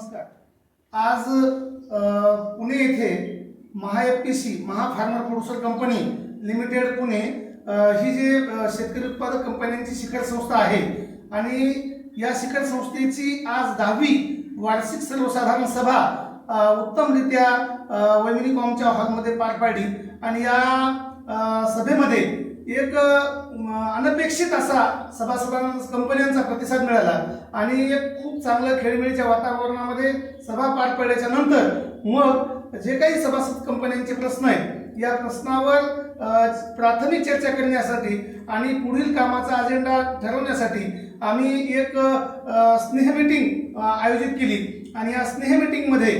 नमस्कार. आज पुणे येथे Maha F P C Maha farmer producer company limited Pune ही जे शेतकरी उत्पादक कंपन्यांची शिखर संस्था आहे आणि या शिखर संस्थेची आज दहावी वार्षिक सर्वसाधारण सभा उत्तमरित्या वैमिनी कॉमच्या हॉलमध्ये पार पाडली आणि या सभेमध्ये एक अनपेक्षित असा सभासदांना कंपन्यांचा प्रतिसाद मिळाला. आणि एक खूप चांगलं खेळमेळीच्या वातावरणामध्ये सभा पार पडल्याच्या नंतर मग जे काही सभासद कंपन्यांचे प्रश्न आहेत या प्रश्नावर प्राथमिक चर्चा करण्यासाठी आणि पुढील कामाचा अजेंडा ठरवण्यासाठी आम्ही एक स्नेह मीटिंग आयोजित केली. आणि या स्नेह मीटिंगमध्ये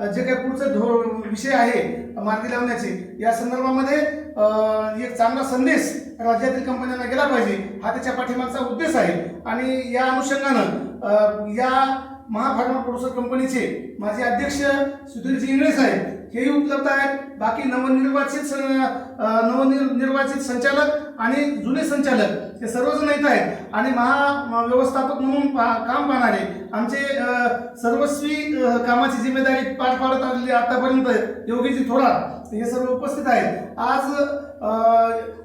जे काही पुढचं धो विषय आहे मार्गी लावण्याचे या संदर्भामध्ये एक चांगला संदेश राज्यातील कंपन्यांना गेला पाहिजे हा त्याच्या पाठिंबाचा उद्देश आहे. आणि या अनुषंगानं या महाफार्मा प्रोड्युसर कंपनीचे माझे अध्यक्ष सुधीरजी इंगळे साहेब हेही उपलब्ध आहेत. बाकी नवनिर्वाचित नवनिर्वाचित संचालक आणि जुने संचालक हे सर्वजण येत आहेत. आणि महा व्यवस्थापक म्हणून पा- काम पाहणारे आमचे सर्वस्वी कामाची जिम्मेदारी पार पाडत आलेली आतापर्यंत योगीजी थोरात हे सर्व उपस्थित आहेत. आज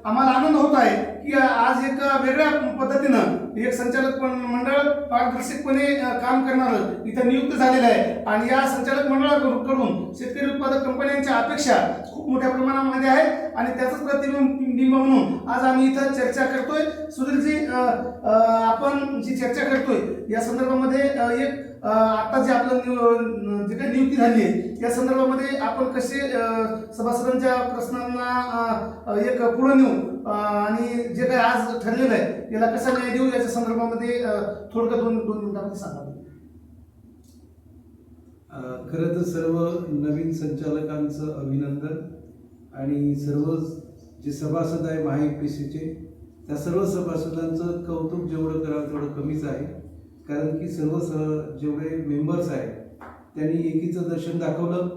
आम्हाला आनंद होत आहे की आज एक वेगळ्या पद्धतीनं एक संचालक पण- मंडळ पारदर्शकपणे काम करणारं इथं नियुक्त झालेलं आहे. आणि या संचालक मंडळाकडून कडून शेतकरी उत्पादक कंपन्यांच्या अपेक्षा खूप मोठ्या प्रमाणामध्ये आहेत. आणि आणि त्याचंच प्रतिबिंब बिंब म्हणून आज आम्ही इथं चर्चा करतोय. सुधीरजी आपण जी चर्चा करतोय या संदर्भामध्ये एक आता जे आपलं जे काही नियुक्ती झाली आहे या संदर्भामध्ये आपण कसे सभासदांच्या प्रश्नांना एक पुढे नेऊ आणि जे काही आज ठरलेलं आहे याला कसा न्याय देऊ याच्या संदर्भामध्ये थोडक्यात दोन दोन मिनिटांमध्ये सांगा. खरं तर सर्व नवीन संचालकांचं अभिनंदन. आणि सर्व जे सभासद आहे महा पी सीचे त्या सर्व सभासदांचं कौतुक जेवढं करावं तेवढं कमीच आहे. कारण की सर्व स जेवढे मेंबर्स आहेत त्यांनी एकीचं दर्शन दाखवलं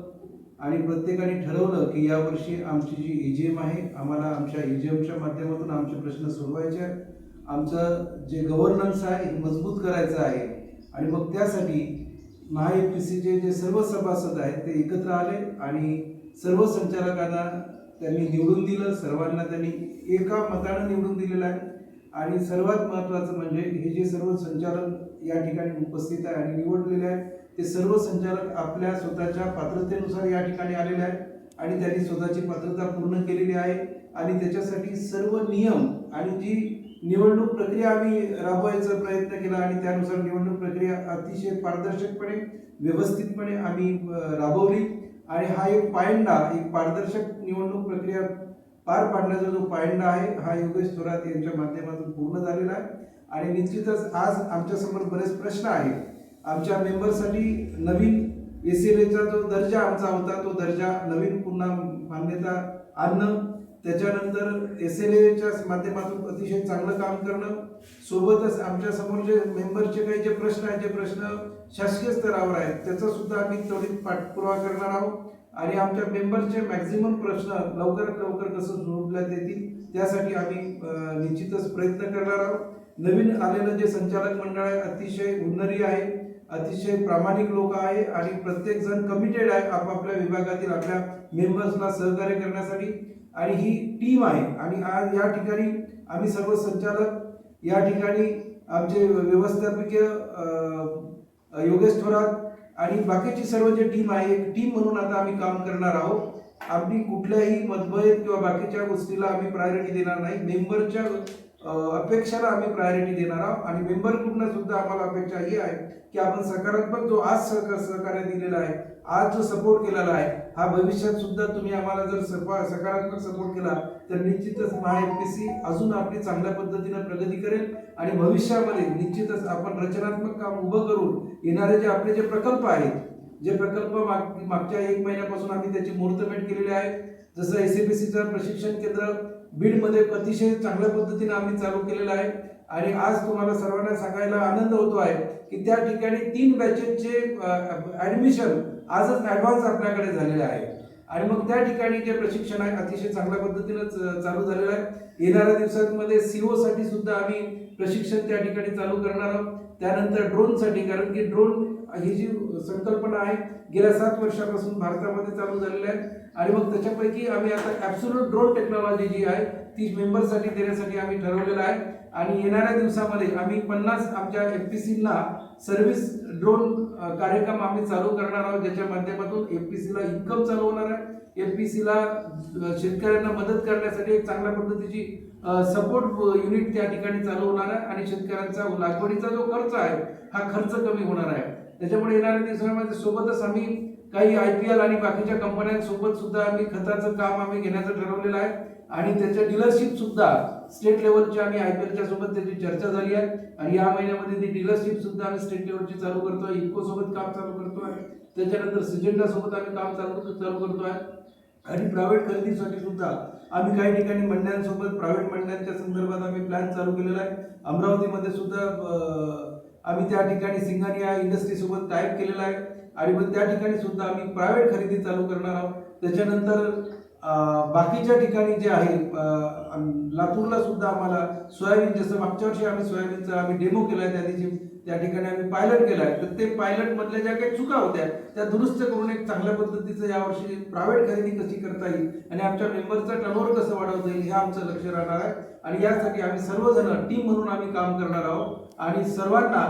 आणि प्रत्येकाने ठरवलं की यावर्षी आमची जी ए जी एम आहे आम्हाला आमच्या ए जी एमच्या माध्यमातून आमचे प्रश्न सोडवायचे आहेत. आमचं जे गव्हर्नन्स आहे हे मजबूत करायचं आहे. आणि मग त्यासाठी महा पी सीचे जे सर्व सभासद आहेत ते एकत्र आले आणि सर्व संचालकांना त्यांनी निवडून दिलं सर्वांना त्यांनी एका मतानं निवडून दिलेलं आहे. आणि सर्वात महत्त्वाचं म्हणजे हे जे सर्व संचालक या ठिकाणी उपस्थित आहे आणि निवडलेले आहे ते सर्व संचालक आपल्या स्वतःच्या पात्रतेनुसार या ठिकाणी आलेले आहेत आणि त्यांनी स्वतःची पात्रता पूर्ण केलेली आहे. आणि त्याच्यासाठी सर्व नियम आणि जी निवडणूक प्रक्रिया आम्ही राबवायचा प्रयत्न केला आणि त्यानुसार निवडणूक प्रक्रिया अतिशय पारदर्शकपणे व्यवस्थितपणे आम्ही राबवली. आणि हा एक पायंडा एक पारदर्शक निवडणूक प्रक्रिया पार पाडण्याचा जो पायंडा आहे हा योगेश थोरात यांच्या माध्यमातून पूर्ण झालेला आहे. आणि निश्चितच आज आमच्यासमोर बरेच प्रश्न आहेत. आमच्या मेंबरसाठी नवीन एस एल एचा जो दर्जा आमचा होता तो दर्जा नवीन पुन्हा मान्यता आणणं त्याच्यानंतर एस एल एच्या माध्यमातून अतिशय चांगलं काम करणं सोबतच आमच्यासमोर जे मेंबरचे काही जे प्रश्न आहेत जे प्रश्न शासकीय स्तरावर आहेत त्याचा सुद्धा आम्ही त्वरित पाठपुरावा करणार आहोत. आणि आमच्या मेंबरचे मॅक्झिमम प्रश्न लवकरात लवकर कसं सोडवण्यात येतील त्यासाठी आम्ही निश्चितच प्रयत्न करणार आहोत. नवीन आलेलं जे संचालक मंडळ आहे अतिशय हुन्नरी आहे. अतिशय प्रामाणिक लोक आहे आणि प्रत्येक जण कमिटेड आहे आपापल्या विभागातील आपल्या मेंबर्सला सहकार्य करण्यासाठी. आणि ही टीम आहे. आणि आज या ठिकाणी आम्ही सर्व संचालक या ठिकाणी आमचे व्यवस्थापकीय योगेश थोरात आणि बाकीची सर्व जे टीम आहे एक टीम म्हणून आता आम्ही काम करणार आहोत. आम्ही कुठल्याही मतभेद किंवा बाकीच्या गोष्टीला आम्ही प्रायोरिटी देणार नाही. मेंबरच्या अपेक्षाला आम्ही प्रायोरिटी देणार आहोत. आणि मेंबरकडून सुद्धा आम्हाला अपेक्षा ही आहे की आपण सकारात्मक जो आज सहकार सहकार्य दिलेला आहे आज जो सपोर्ट केलेला आहे हा भविष्यात सुद्धा तुम्ही आम्हाला जर सपा- सकारात्मक सपोर्ट केला तर निश्चितच महा एम पी सी अजून आपली चांगल्या पद्धतीनं प्रगती करेल आणि भविष्यामध्ये निश्चितच आपण रचनात्मक काम उभं करून येणारे जे आपले जे प्रकल्प आहेत जे प्रकल्प माग मागच्या एक महिन्यापासून आम्ही त्याची मुहूर्तमेट केलेली आहे. जसं एस बी सीचं प्रशिक्षण केंद्र बीडमध्ये अतिशय चांगल्या पद्धतीने आम्ही चालू केलेलं आहे. आणि आज तुम्हाला सर्वांना सांगायला आनंद होतो आहे की त्या ठिकाणी तीन बॅचेसचे ऍडमिशन आजच ऍडव्हान्स आपल्याकडे झालेले आहे. आणि मग त्या ठिकाणी जे प्रशिक्षण आहे अतिशय चांगल्या पद्धतीनं चालू झालेलं आहे. येणाऱ्या दिवसांमध्ये सीओ साठी सुद्धा आम्ही प्रशिक्षण त्या ठिकाणी चालू करणार आहोत. त्यानंतर ड्रोनसाठी कारण की ड्रोन ही जी संकल्पना आहे गेल्या सात वर्षापासून भारतामध्ये चालू झालेलं आहे. आणि मग त्याच्यापैकी आम्ही आता ॲब्सोल्यूट ड्रोन टेक्नॉलॉजी जी आहे ती मेंबरसाठी देण्यासाठी आम्ही ठरवलेलं आहे. आणि येणाऱ्या दिवसामध्ये आम्ही पन्नास आमच्या एफ पी सीला सर्व्हिस ड्रोन कार्यक्रम आम्ही चालू करणार आहोत ज्याच्या माध्यमातून एफ पी सीला इन्कम चालू होणार आहे. एफ पी सीला शेतकऱ्यांना मदत करण्यासाठी एक चांगल्या पद्धतीची सपोर्ट युनिट त्या ठिकाणी चालू होणार आहे. आणि शेतकऱ्यांचा लागवडीचा जो खर्च आहे हा खर्च कमी होणार आहे. त्याच्यामुळे येणाऱ्या दिवसांमध्ये सोबतच आम्ही काही आय पी एल आणि बाकीच्या कंपन्यांसोबत सुद्धा आम्ही खताचं काम आम्ही घेण्याचं ठरवलेलं आहे. आणि त्याच्या डीलरशिप सुद्धा स्टेट लेवलच्या आणि आय पी एलच्या सोबत त्याची चर्चा झाली आहे. आणि या महिन्यामध्ये ती डीलरशिप सुद्धा आम्ही स्टेट लेवलची चालू करतोय. इको सोबत काम चालू करतोय. त्याच्यानंतर सिजेंडा सोबत आम्ही काम चालू चालू करतोय. आणि प्रायव्हेट खरेदीसाठी सुद्धा आम्ही काही ठिकाणी मंडळांसोबत प्रायव्हेट मंडळांच्या संदर्भात आम्ही प्लॅन चालू केलेला आहे. अमरावतीमध्ये सुद्धा आम्ही त्या ठिकाणी सिंगानिया इंडस्ट्रीसोबत टाईप केलेला आहे. आणि मग त्या ठिकाणी सुद्धा आम्ही प्रायव्हेट खरेदी चालू करणार आहोत. त्याच्यानंतर बाकीच्या ठिकाणी जे आहे लातूरला सुद्धा आम्हाला सोयाबीन जसं मागच्या वर्षी आम्ही सोयाबीनचा आम्ही डेमो केला आहे त्या दिवशी त्या ठिकाणी आम्ही पायलट केला आहे तर ते पायलट मधल्या ज्या काही चुका होत्या त्या दुरुस्त करून एक चांगल्या पद्धतीचं यावर्षी प्रायव्हेट खरेदी कशी करता येईल आणि आमच्या मेंबरचं टर्नओव्हर कसं वाढवता येईल हे आमचं लक्ष राहणार आहे. आणि यासाठी आम्ही सर्वजण टीम म्हणून आम्ही काम करणार आहोत. आणि सर्वांना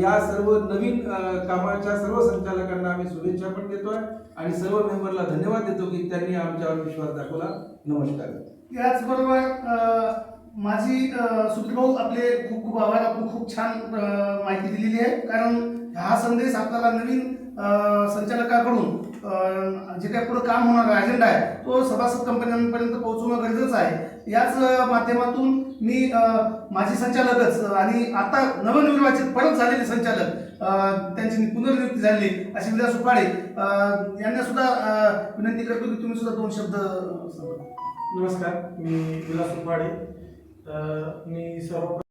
या सर्व नवीन कामाच्या सर्व संचालकांना आम्ही शुभेच्छा पण देतोय. आणि सर्व मेंबरला धन्यवाद देतो की त्यांनी आमच्यावर विश्वास दाखवला. नमस्कार. याचबरोबर माझी सुप्रभाऊ आपले खूप खूप आभार. आपण खूप छान माहिती दिलेली आहे. कारण हा संदेश आपल्याला नवीन संचालकाकडून जे काही पुढे काम होणार अजेंडा आहे तो सभासद कंपन्यांपर्यंत पोहोचवणं गरजेचं आहे. याच माध्यमातून मी माझी संचालकच आणि आता नवनिर्वाचित परत झालेले संचालक त्यांची पुनर्नियुक्ती झाली अशी विलास सुपाडे यांना सुद्धा विनंती करतो की तुम्ही सुद्धा दोन शब्द नमस्कार. मी विलास उपाडे. अ, मी सर्व